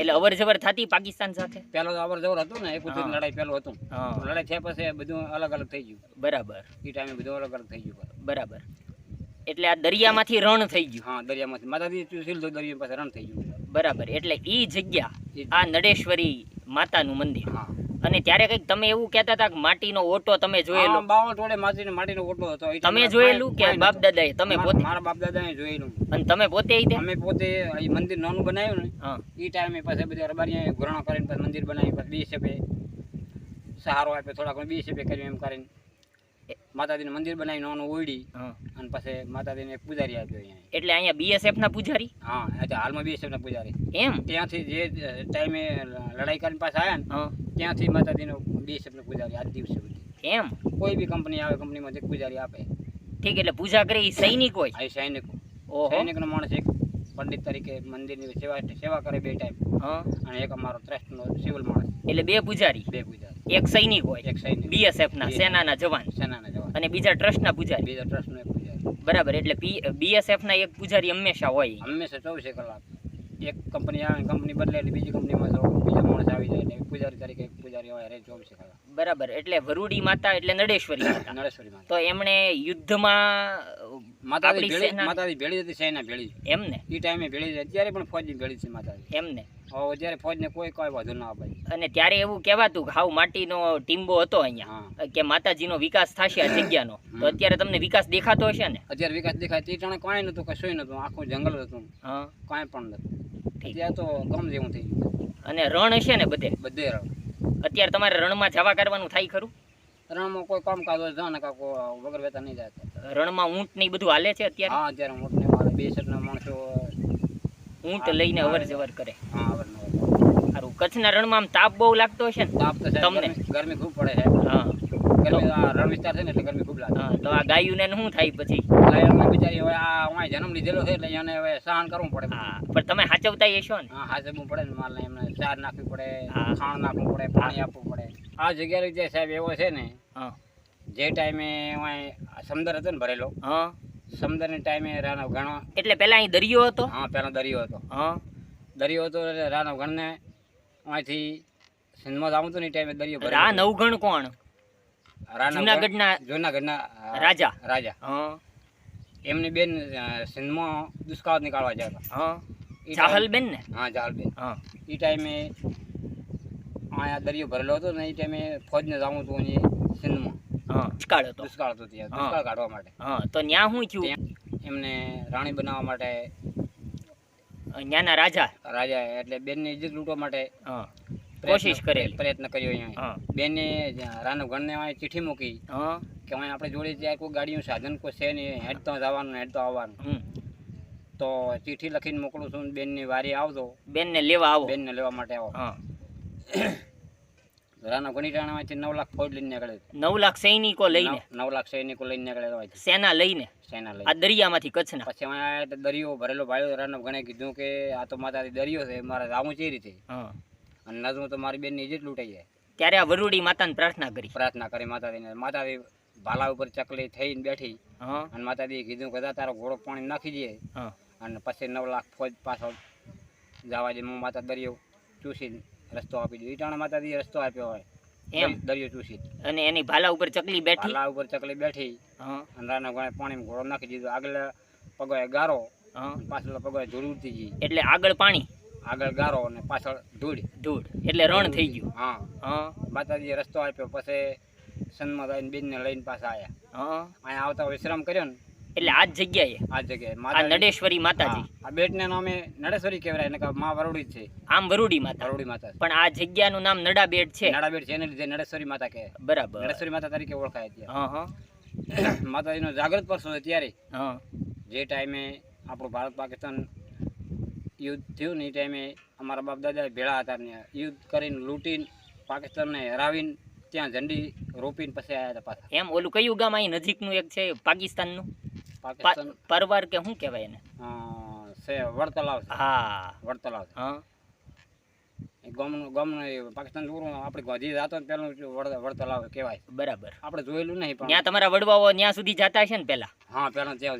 એટલે અવર જવર થતી પાકિસ્તાન સાથે? પેલો અવર જવર હતું ને એક ઉત્તર લડાઈ પેલો હતું. લડાઈ થયા પછી બધું અલગ અલગ થઈ ગયું. બરાબર. એ ટાઈમે બધું અલગ અલગ થઈ ગયું બરાબર. એટલે આ દરિયામાંથી રણ થઈ ગયું. હા દરિયામાંથી. માતાજી ચૂસીલ તો દરિયા પાસે રણ થઈ ગયું. બરાબર. એટલે એ જગ્યા આ નડેશ્વરી માતાનું મંદિર. હા. અને ત્યારે કંઈક તમે એવું કહેતા હતા કે માટીનો ઓટો તમે જોયેલો બાવળ ટોળે માટીનો માટીનો ઓટો હતો. તમે જોયેલું કે બાપ દાદાએ? તમે પોતે? મારા બાપ દાદાએ જોયેલું. અને તમે પોતે અમે પોતે મંદિર નાનું બનાવ્યું ને એ ટાઈમે પાસે બધા રબારીયા ઘોરણા કરીને પછી મંદિર બનાવી પછી બી શેપે સહારો આપ્યો થોડા બે શેપે કર્યું એમ કરીને. માતાજીનું મંદિર બનાવી નાનું ઓયડી અને પછી માતાજીને એક પૂજારી આપ્યો અહીંયા. એટલે અહીંયા બીએસએફ ના પૂજારી? હા અત્યારે હાલમાં બીએસએફ ના પૂજારી. એમ? ત્યાંથી જે ટાઈમે લડાઈ કરીને પાછા આવ્યા ને હા. ત્યાંથી માતાજીનો બીએસએફ નો પૂજારી આજ દિવસે એમ? કોઈ બી કંપની આવે કંપનીમાં એક પૂજારી આપે. ઠીક એટલે પૂજા કરે એ સૈનિક હોય? આ સૈનિકો સૈનિક સૈનિકનો માણસ એક પંડિત તરીકે મંદિરની સેવા સેવા કરે બે ટાઈમ. હા. અને એક અમારો ટ્રસ્ટનો સિવિલ માણસ. એટલે બે પૂજારી? બે પૂજારી. એક સૈનિક હોય? એક સૈનિક. બીએસએફ ના. સેનાના જવાન? સેનાના અને બીજા ટ્રસ્ટના પૂજારી. બીજા ટ્રસ્ટનો એક પૂજારી. બરાબર એટલે બીએસએફના એક પૂજારી હંમેશા હોય. હંમેશા ચોવીસે કલાક. એક કંપની આવે કંપની બદલે એટલે બીજી કંપનીમાં તો બીજા માણસ આવી જાય એટલે પૂજારી તરીકે એક પૂજારી હોય રહે ચોવીસે કલાક. બરાબર એટલે વરુડી માતા એટલે નડેશ્વરી માતા. નડેશ્વરી માતા. તો એમણે યુદ્ધમાં માતાજી ભેળી માતાજી ભેળી હતી સેના ભેળી. એમને? એ ટાઈમે ભેળી જાય અત્યારે પણ ફોજની ભેળી છે માતાજી. એમને? અત્યારે ફોજને કોઈ કોઈ વધુ ના આપે અને ત્યારે એવું કહેવાતું કે હાવ માટીનો ટીમ્બો હતો અહીંયા કે માતાજીનો વિકાસ થશે આ જગ્યાનો. તો અત્યારે તમને વિકાસ દેખાતો હશે ને? અત્યારે વિકાસ દેખાય તે ટાણે કાંઈ નતું કશું નતું આખું જંગલ હતું. હા. કાંઈ પણ નહોતું. અત્યારે તો ગમ જેવું થઈ ગયું. અને રણ હશે ને બધે? બધે રણ. અત્યારે તમારે રણમાં જવા કરવાનું થાય ખરું? રણમાં કોઈ કામ કાજ હોય જાણે કાકો વગર વેતા નહીં જતા રણમાં ઊંટ ને બધું હાલે છે અત્યારે? હા અત્યારે બે સેટના માણસો ઊંટ લઈને અવર જવર કરે. હા. સારું. કચ્છના રણમાં આમ તાપ બહુ લાગતો હશે ને તાપ તો તમને? ગરમી ખૂબ પડે છે. હા. રણ વિસ્તાર છે ને એટલે ગરમી ખૂબ લાગે. હા તો આ ગાયુને શું થાય પછી? ગાયોને બિચારી હવે આ અહીંયા જન્મ લીધેલો છે એટલે એને હવે સહન કરવું પડે. હા પણ તમે સાચવતા હશો ને? હા હાચવવું પડે ને માલને એમને ચાર નાખવી પડે હા. ખાણ નાખવું પડે પાણી આપવું પડે. આ જગ્યાએ જે સાહેબ એવો છે ને હા. જે ટાઈમે સમંદર હતો ને ભરેલો હા. સમંદરની ટાઈમે રાણા ઘણો એટલે પેલા અહીં દરિયો હતો? હા પેલો દરિયો હતો. હા. દરિયો હતો રાણવ ગણને અહીંથી સિંધમાં જાઉં હતું ને ટાઈમે દરિયો ભરેલો આ નવગણ કોણ? જુનાગઢના જુનાગઢના રાજા. રાજા. હા. એમની બેન સિંધમાં દુષ્કાળ નીકાળવા ગયા હતા. હા. ચાહલ બેન ને? હા હા જાહલબેન હા. એ ટાઈમે અહીંયા દરિયો ભરેલો હતો ને એ ટાઈમે ફોજને જાઉં હતું અહીં સિંધમાં હા. દુષ્કાળ હતો. દુષ્કાળ હતો ત્યાં. દુષ્કાળ કાઢવા માટે. હા તો ત્યાં શું થયું? એમને રાણી બનાવવા માટે ન્યાના રાજા. રાજા એટલે બેનની ઇજ્જત લૂંટવા માટે હા. કોશિશ કરેલી. પ્રયત્ન કર્યો અહીંયા. બેને રાનો ગણને અહીંયા ચિઠ્ઠી મૂકી હા. કે અહીંયા આપણે જોડે ત્યાં કોઈ ગાડીનું સાધન કોઈ છે નહીં હેડ તો જવાનું હેડ તો આવવાનું. તો ચિઠ્ઠી લખીને મોકલું છું બેનની વારી આવતો બેનને લેવા આવો. બેનને લેવા માટે આવો. હા રાનો ગણી નવ લાખ ફોજ લઈને નીકળે નવ લાખ સૈનિકો લઈને. નવ- લાખ સૈનિકો લઈને નીકળે સેના લઈને. સેના આ લઈને દરિયામાંથી કચ્છના. પછી અહીંયા દરિયો ભરેલો ભાઈ રાનો ગણે કીધું કે આ તો માતાથી દરિયો છે મારે જાવું છે રીતે. અને નજવું તો મારી બેનની ઇજ્જત લૂંટાઈ જાય. ત્યારે આ વરુડી માતાને પ્રાર્થના કરી. પ્રાર્થના કરી માતાજીને. માતાજી ભાલા ઉપર ચકલી થઈને બેઠી. અને માતાજીએ કીધું કે તારો ઘોડો પાણી નાખી દે. અને પછી નવ લાખ ફોજ પાછો જવા દે. હું માતા દરિયો ચૂસીને રસ્તો આપી દીધો. ઈટાણા માતાજીએ રસ્તો આપ્યો હોય. એમ? દરિયો- ચૂસી. અને એની ભાલા ઉપર ચકલી બેઠી? ભાલા ઉપર ચકલી બેઠી. હા. અને રાના ગણે પાણીમાં ઘોડો નાખી દીધો. આગળ પગોએ ગારો. હા. પાછળ પગોએ ધૂળ ગઈ. એટલે આગળ પાણી? આગળ ગારો અને પાછળ ધૂળ. ધૂળ. એટલે રણ થઈ ગયું? હા. હા. માતાજીએ રસ્તો આપ્યો. પછી સનમાં જઈને બેનને લઈને પાછા આવ્યા હા. અહીંયા આવતા વિશ્રામ કર્યો ને એટલે આ જગ્યાએ. આ જગ્યાએ. આ નડેશ્વરી માતાજી. આ બેટને નામે નડેશ્વરી કહેવાય એને મા વરુડી છે. આમ વરુડી માતા. વરુડી માતા. પણ આ જગ્યાનું નામ નડા બેટ છે. નડા બેટ છે એને લીધે નડેશ્વરી માતા કહે. બરાબર. નડેશ્વરી માતા તરીકે ઓળખાય છે હા હા. માતાજીનો જાગૃત પરસો છે ત્યારે. હા. જે ટાઈમે આપણું ભારત પાકિસ્તાન યુદ્ધ થયું ને એ ટાઈમે અમારા બાપ દાદા ભેળા હતા ને યુદ્ધ કરીને લૂંટીને પાકિસ્તાનને હરાવીને ત્યાં ઝંડી રોપીને પછી આવ્યા હતા પાછા. એમ ઓલું કયું ગામ અહીં નજીકનું એક છે પાકિસ્તાનનું? પાકિસ્તાન પરવાર કે શું કહેવાય એને? છે વડતલાવ હા. વડતલાવ હા. ગમનું ગામનું પાકિસ્તાન પૂરું આપણે ગોધી જતો ને પેલું વડ વડતલાવ કહેવાય. બરાબર. આપણે જોયેલું નહીં પણ. ત્યાં તમારા વડવાઓ ત્યાં સુધી જતા હશે ને પેલા હા પેલા ત્યાં